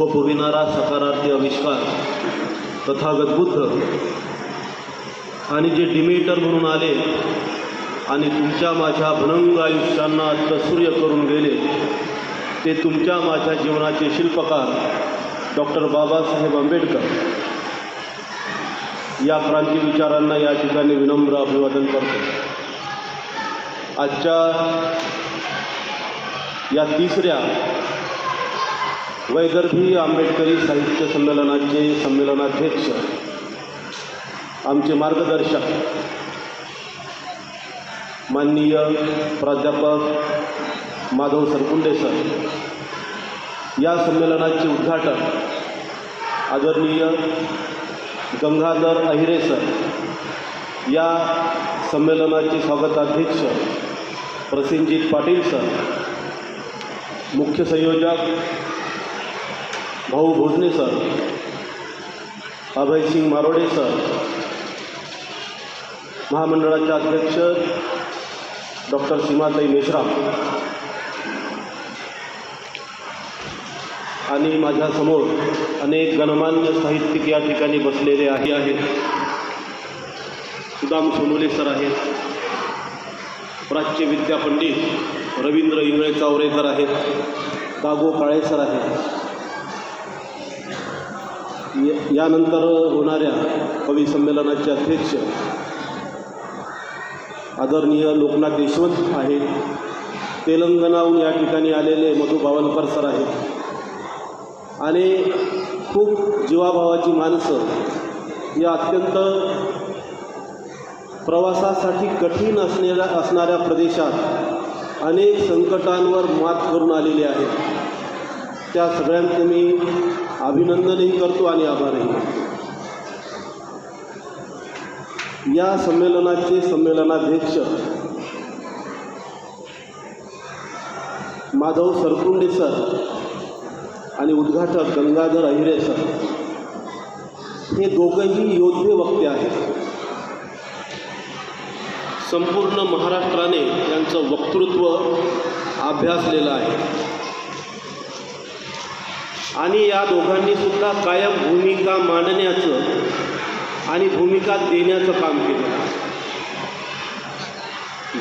फोपविणारा सकारार्थी आविष्कार तथागत बुद्ध. आणि जे डिमेटर म्हणून आले आणि तुमच्या माझ्या भनंग आयुष्यांना तसूर्य करून गेले ते तुमच्या माझ्या जीवनाचे शिल्पकार डॉक्टर बाबासाहेब आंबेडकर. या क्रांती विचारांना या ठिकाणी विनम्र अभिवादन करतो. आजच्या या तिसऱ्या वैदर्भी आंबेडकरी साहित्य संमेलनाचे संमेलनाध्यक्ष आमचे मार्गदर्शक माननीय प्राध्यापक माधव सरकुंडे सर. या संमेलनाचे उद्घाटन आदरणीय गंगाधर अहिरे सर या संमेलनाचे स्वागताध्यक्ष प्रसेनजित पाटील सर मुख्य संयोजक भाऊ भोजने सर अभयसिंग मारोडे सर महामंडळाचे अध्यक्ष डॉक्टर सीमाताई मेश्राम आणि माझ्यासमोर अनेक गणमान्य साहित्यिक या ठिकाणी बसलेले आहे आहेत. सुदाम सोनोले सर आहेत. प्राच्य विद्यापंडित रवींद्र इंगळे चावरेकर आहेत. दागो काळे सर आहेत. यानंतर होणाऱ्या कवी संमेलनाचे अध्यक्ष आदरणीय लोकनाथ देशवंत आहेत. तेलंगणाहून या ठिकाणी आलेले मधु बावनकर सर आहेत. आणि खूप जीवाभावाची माणसं या अत्यंत प्रवासासाठी कठीण असणाऱ्या असणाऱ्या प्रदेशात अनेक संकटांवर मात करून आलेले आहेत. त्या सगळ्यांचं मी अभिनंदनही करतो आणि आभारही या संमेलनाचे संमेलनाध्यक्ष माधव सरकुंडे सर आणि उद्घाटक गंगाधर अहिरे सर हे दोघंही योद्धे वक्ते आहेत. संपूर्ण महाराष्ट्राने त्यांचं वक्तृत्व अभ्यासलेलं आहे. आणि या दोघांनी सुद्धा कायम भूमिका मांडण्याचं आणि भूमिका देण्याचं काम केलं.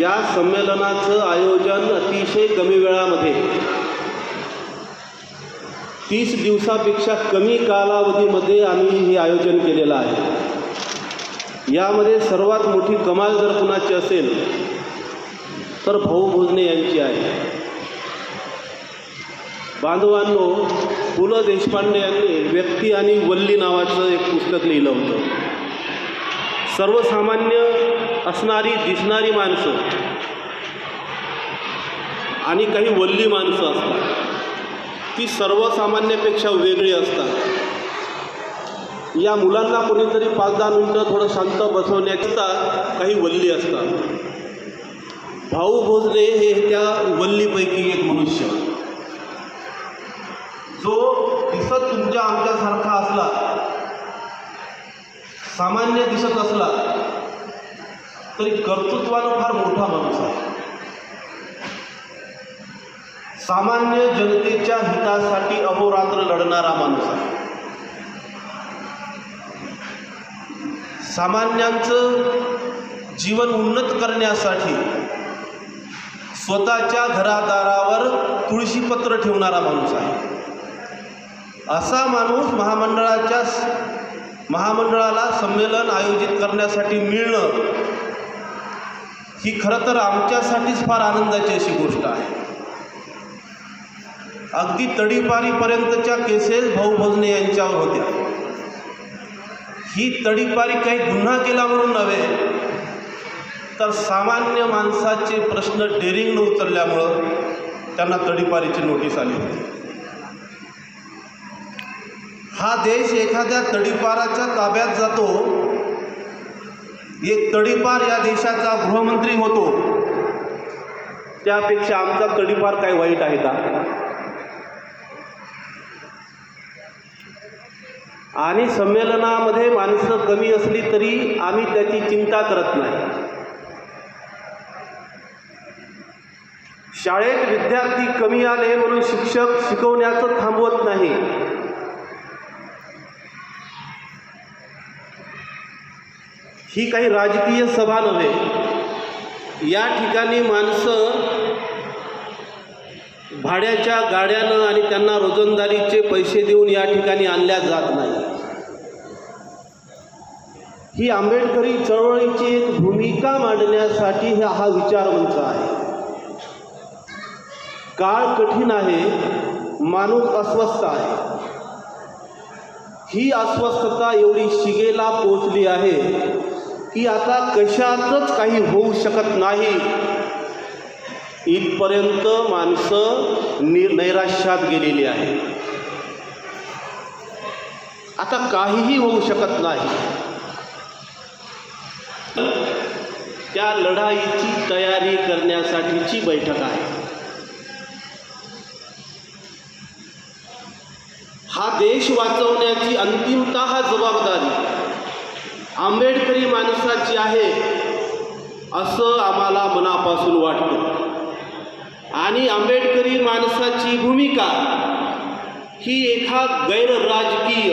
या संमेलनाचं आयोजन अतिशय कमी वेळामध्ये तीस दिवसापेक्षा कमी कालावधीमध्ये आम्ही हे आयोजन केलेलं आहे. यामध्ये सर्वात मोठी कमाल जर कुणाची असेल तर भाऊ भोजने यांची आहे. बांधवांनो पु ल देशपांडे यांनी व्यक्ती आणि वल्ली नावाचं एक पुस्तक लिहिलं होतं. सर्वसामान्य असणारी दिसणारी माणसं आणि काही वल्ली माणसं असतात. ती सर्वसामान्यापेक्षा वेगळी असतात. या मुलांना कोणीतरी पाच दहा मिनटं थोडं शांत बसवण्याकरता काही वल्ली असतात. भाऊ भोजने हे त्या वल्लीपैकी एक मनुष्य. दिसत आमच्यासारखा असला सामान्य दिसत असला तरी कर्तृत्वानं फार मोठा माणूस आहे. सामान्य जनतेच्या हितासाठी अहोरात्र लढणारा माणूस आहे. सामान्यांचं जीवन उन्नत करण्यासाठी स्वतःच्या घरादारावर तुळशीपत्र ठेवणारा माणूस आहे. असा माणूस महामंडळाच्या महामंडळाला संमेलन आयोजित करण्यासाठी मिळणं ही खरं तर आमच्यासाठीच फार आनंदाची अशी गोष्ट आहे. अगदी तडीपारीपर्यंतच्या केसेस भाऊ भोजने यांच्यावर होत्या. ही तडीपारी काही गुन्हा केला म्हणून नव्हे तर सामान्य माणसाचे प्रश्न डेरिंगनं उचलल्यामुळं त्यांना तडीपारीची नोटीस आली होती. हा देश एखाद्या तडीपाराच्या ताब्यात जातो. एक तडीपार या देशाचा गृहमंत्री होतो. त्यापेक्षा आमचा तडीपार काय वाईट आहे का? आणि संमेलनामध्ये माणसं कमी असली तरी आम्ही त्याची चिंता करत नाही. शाळेत विद्यार्थी कमी आले म्हणून शिक्षक शिकवण्याचं थांबवत नाही. ही काही राजकीय सभा नव्हे. या ठिकाणी माणसं भाड्याच्या गाड्यानं आणि त्यांना रोजंदारीचे पैसे देऊन या ठिकाणी आणल्या जात नाही. ही आंबेडकरी चळवळीची एक भूमिका मांडण्यासाठी हा हा विचारमंच आहे. काळ कठीण आहे माणूस अस्वस्थ आहे. ही अस्वस्थता एवढी शिगेला पोचली आहे की आता कशातच काही होऊ शकत नाही. इथपर्यंत माणसं नि नैराश्यात गेलेली आहे आता काहीही होऊ शकत नाही. त्या लढाईची तयारी करण्यासाठीची बैठक आहे. हा देश वाचवण्याची अंतिमतः जबाबदारी आंबेडकरी माणसाची आहे असं आम्हाला मनापासून वाटतं. आणि आंबेडकरी माणसाची भूमिका ही एका गैरराजकीय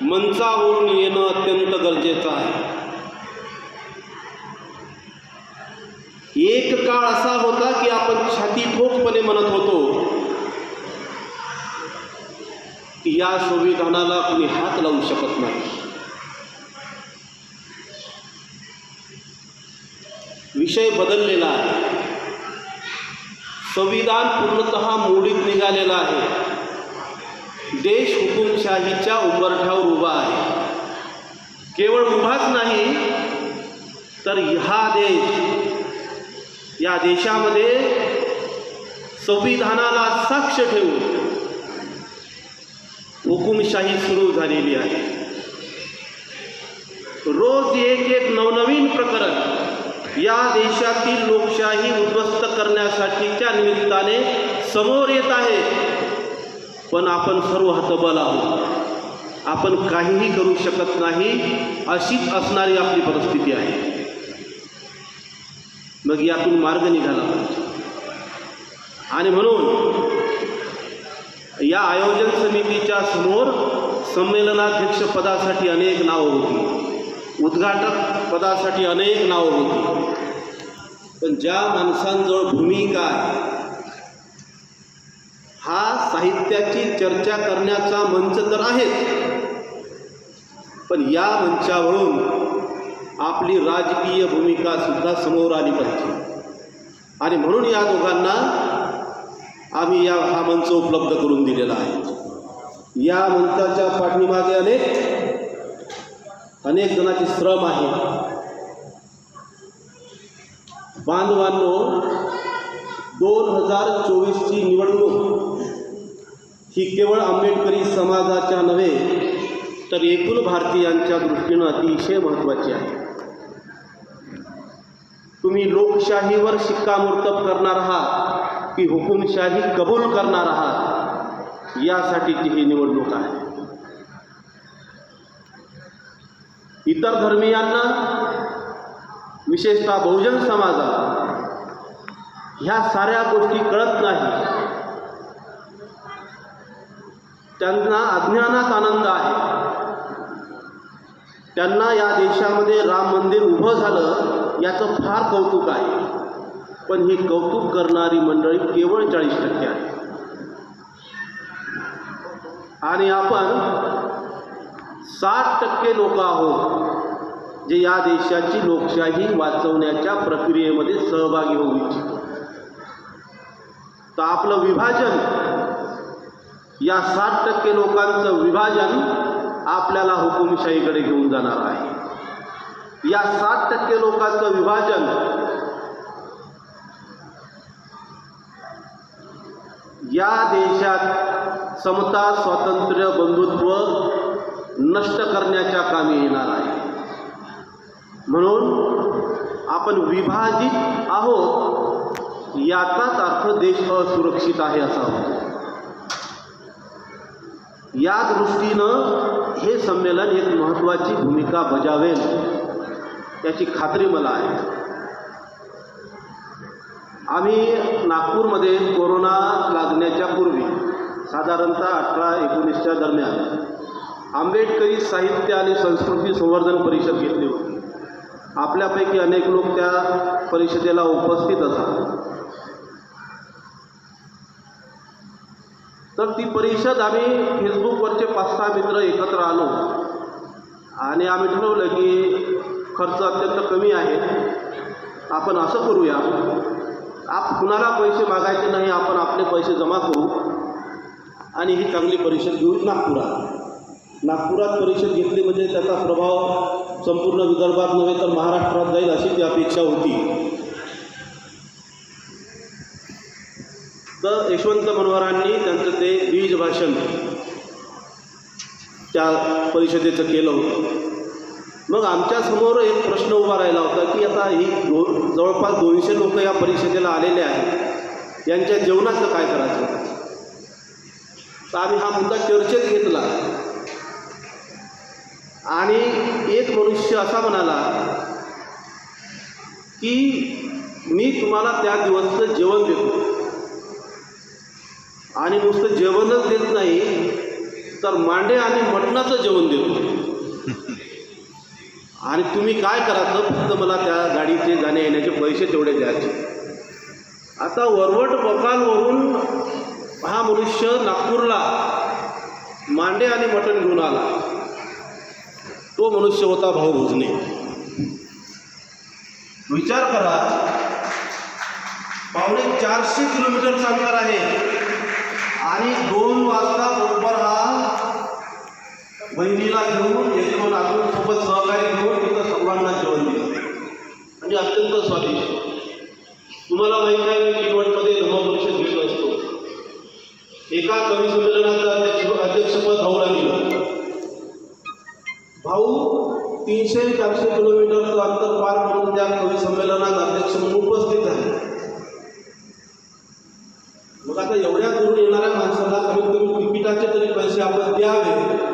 मंचावरून येणं अत्यंत गरजेचं आहे. एक काळ असा होता की आपण छाती ठोकपणे म्हणत होतो की या संविधानाला कुणी हात लावू शकत नाही. विषय बदललेला आहे. संविधान पूर्णतः मोडीत निघालेला आहे. देश हुकुमशाहीच्या उंबरठ्यावर उभा आहे. केवळ उभाच नाही तर हा देश या देशामध्ये संविधानाला साक्ष ठेवून हुकुमशाही सुरू झालेली आहे. रोज एक एक नवनवीन प्रकरण या देशातील लोकशाही उद्ध्वस्त करण्यासाठीच्या निमित्ताने समोर येत आहे. पण आपण सर्व हतबल आहोत. आपण काहीही करू शकत नाही अशीच असणारी आपली परिस्थिती आहे. मग यातून मार्ग निघाला पाहिजे. आणि म्हणून या आयोजन समितीच्या समोर संमेलनाध्यक्षपदासाठी अनेक नावं होती. उद्घाटक पदासाठी अनेक नावं होती. पण ज्या माणसांजवळ भूमिका आहे हा साहित्याची चर्चा करण्याचा मंच तर आहेच. पण या मंचावरून आपली राजकीय भूमिका सुद्धा समोर आली पाहिजे. आणि म्हणून या दोघांना आम्ही या हा मंच उपलब्ध करून दिलेला आहे. या मंचाच्या पाठीमागे अनेक अनेक जणांचे श्रम आहे. बांधवांनो दोन हजार चोवीसची निवडणूक ही केवळ आंबेडकरी समाजाच्या नव्हे तर एकूण भारतीयांच्या दृष्टीनं अतिशय महत्त्वाची आहे. तुम्ही लोकशाहीवर शिक्कामोर्तब करणार आहात की हुकुमशाही कबूल करणार आहात यासाठीची ही निवडणूक आहे. इतर धर्मियांना विशेषतः बहुजन समाजाला ह्या साऱ्या गोष्टी कळत नाही. त्यांना अज्ञानात आनंद आहे. त्यांना या देशामध्ये राम मंदिर उभं झालं याचं फार कौतुक आहे. पण ही कौतुक करणारी मंडळी केवळ चाळीस टक्के आहे. आणि आपण साठ टक्के लोक आहोत जे या देशाची लोकशाही वाचवण्याच्या प्रक्रियेमध्ये सहभागी होऊ इच्छितो तर आपलं विभाजन या साठ टक्के लोकांचं विभाजन आपल्याला हुकुमशाहीकडे घेऊन जाणार आहे. या साठ टक्के लोकांचं विभाजन या देशात समता स्वातंत्र्य बंधुत्व नष्ट करण्याच्या कामी येणार आहे. म्हणून आपण विभाजित आहोत याचाच अर्थ देश असुरक्षित आहे असा होतो. या दृष्टीनं हे संमेलन एक महत्त्वाची भूमिका बजावेल याची खात्री मला आहे. आम्ही नागपूरमध्ये कोरोना लागण्याच्या पूर्वी साधारणतः अठरा एकोणीसच्या दरम्यान आंबेडकरी साहित्य आणि संस्कृती संवर्धन परिषद घेतली होती. आपल्यापैकी अनेक लोक त्या परिषदेला उपस्थित असतात. तर ती परिषद आम्ही फेसबुकवरचे पाच सहा मित्र एकत्र आलो. आणि आम्ही ठरवलं की खर्च अत्यंत कमी आहे. आपण असं करूया. आप कुणाला पैसे मागायचे नाही आपण आपले पैसे जमा करू. आणि ही चांगली परिषद घेऊ नागपुरात. नागपुरात परिषद घेतली म्हणजे त्याचा प्रभाव संपूर्ण विदर्भात नव्हे तर महाराष्ट्रात जाईल अशी ती अपेक्षा होती. तर यशवंत मनोहरांनी त्यांचं ते बीज भाषण त्या परिषदेचं केलं होतं. मग आमच्यासमोर एक प्रश्न उभा राहिला होता की आता ही दो जवळपास दोनशे लोक या परिषदेला आलेले आहेत. यांच्या जेवणाचं काय करायचं? तर आम्ही हा मुद्दा चर्चेत घेतला. आणि एक मनुष्य असा म्हणाला की मी तुम्हाला त्या दिवसचं जेवण देतो. आणि नुसतं जेवणच देत नाही तर मांडे आणि मटणाचं जेवण देतो. आणि तुम्ही काय करायचं फक्त मला त्या गाडीचे जाण्या येण्याचे पैसे तेवढे द्यायचे. आता वरवट बकालवरून हा मनुष्य नागपूरला मांडे आणि मटण घेऊन आला. तो मनुष्य होता भाऊ भुजने. विचार करा. पावणे चारशे किलोमीटरचं अंतर आहे. आणि दोन वाजता बरोबर हा बहिणीला घेऊन एक आपण सोबत सहकार्य घेऊन तिथं सर्वांना जेवण दिलं. म्हणजे अत्यंत स्वादिष्ट. तुम्हाला माहीत आहे मी किनवटमध्ये धर्मपरिषद घेत असतो. एका कवी संमेलनाचं अध्यक्ष अध्यक्षपद भाऊला तीनशे चारशे किलोमीटरचं अंतर पार करून त्या कवी संमेलनात अध्यक्ष म्हणून उपस्थित आहे मग आता एवढ्या दूर येणाऱ्या माणसाला कमीत कमी तिकिटाचे तरी पैसे आपण द्यावे.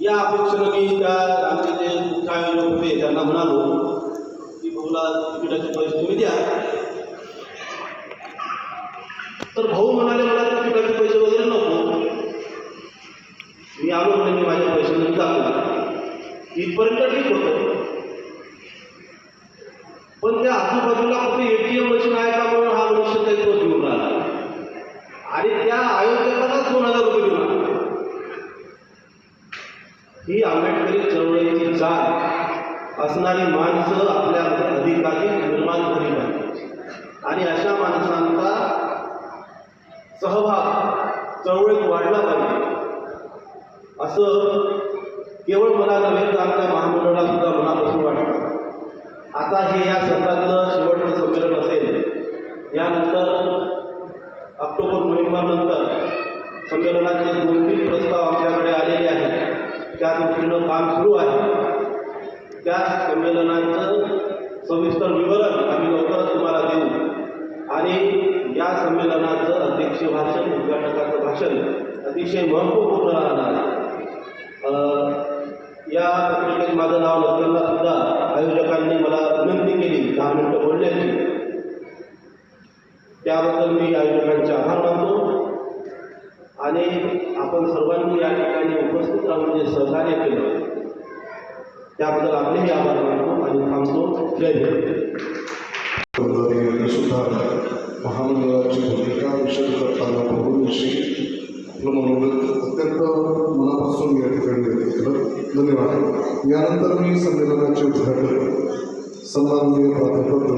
या अपेक्षेनं मी त्या आमचे जे मुख्य होते त्यांना म्हणालो की भाऊला तिकिटाचे पैसे तुम्ही द्या. तर भाऊ म्हणाले मला तिकिटाचे पैसे वगैरे नको. मी आलो म्हणजे मी माझ्या पैशाने जातो इथपर्यंत ठीक होतं. पण त्या आजूबाजूला कुठे एटीएम मशीन आहे का म्हणून हा मनुष्य काही तो घेऊन राहिला आणि त्या आयोजकालाच दोन हजार रुपये देऊन आला. ही आंबेडकरी चळवळीची चाल असणारी माणसं आपल्या अधिकारी निर्माण झाली पाहिजे आणि अशा माणसांचा सहभाग चळवळीत वाढला पाहिजे. असं केवळ मला नव्हे तर आमच्या महामंडळाला सुद्धा मनापासून वाटतं. आता हे या सत्रातलं शेवटचं संमेलन असेल यानंतर ऑक्टोबर नोव्हेंबरनंतर संमेलनाचे दोन तीन प्रस्ताव आमच्याकडे आलेले आहेत. त्या दृष्टीनं काम सुरू आहे. त्या संमेलनाचं सविस्तर विवरण आम्ही लवकरच तुम्हाला देऊ. आणि या संमेलनाचं अध्यक्ष भाषण उद्घाटकाचं भाषण अतिशय महत्त्वपूर्ण राहणार आहे. पत्रिकेत माझं नाव नसताना सुद्धा आयोजकांनी मला विनंती केली दहा मिनटं बोलण्याची त्याबद्दल मी आयोजकांचे आभार मानतो. आणि आपण सर्वांनी या ठिकाणी उपस्थित राहून जे सहकार्य केलं त्याबद्दल आपलेही आभार मानतो आणि थांबतो. जय हिंद. सुद्धा महामंडळाची भूमिका विषय करताना बहुनिशी आपलं मनोगत अत्यंत मनापासून या ठिकाणी व्यक्त केलं. धन्यवाद. यानंतर मी संमेलनाचे उद्घाटन सन्माननीय प्राध्यापक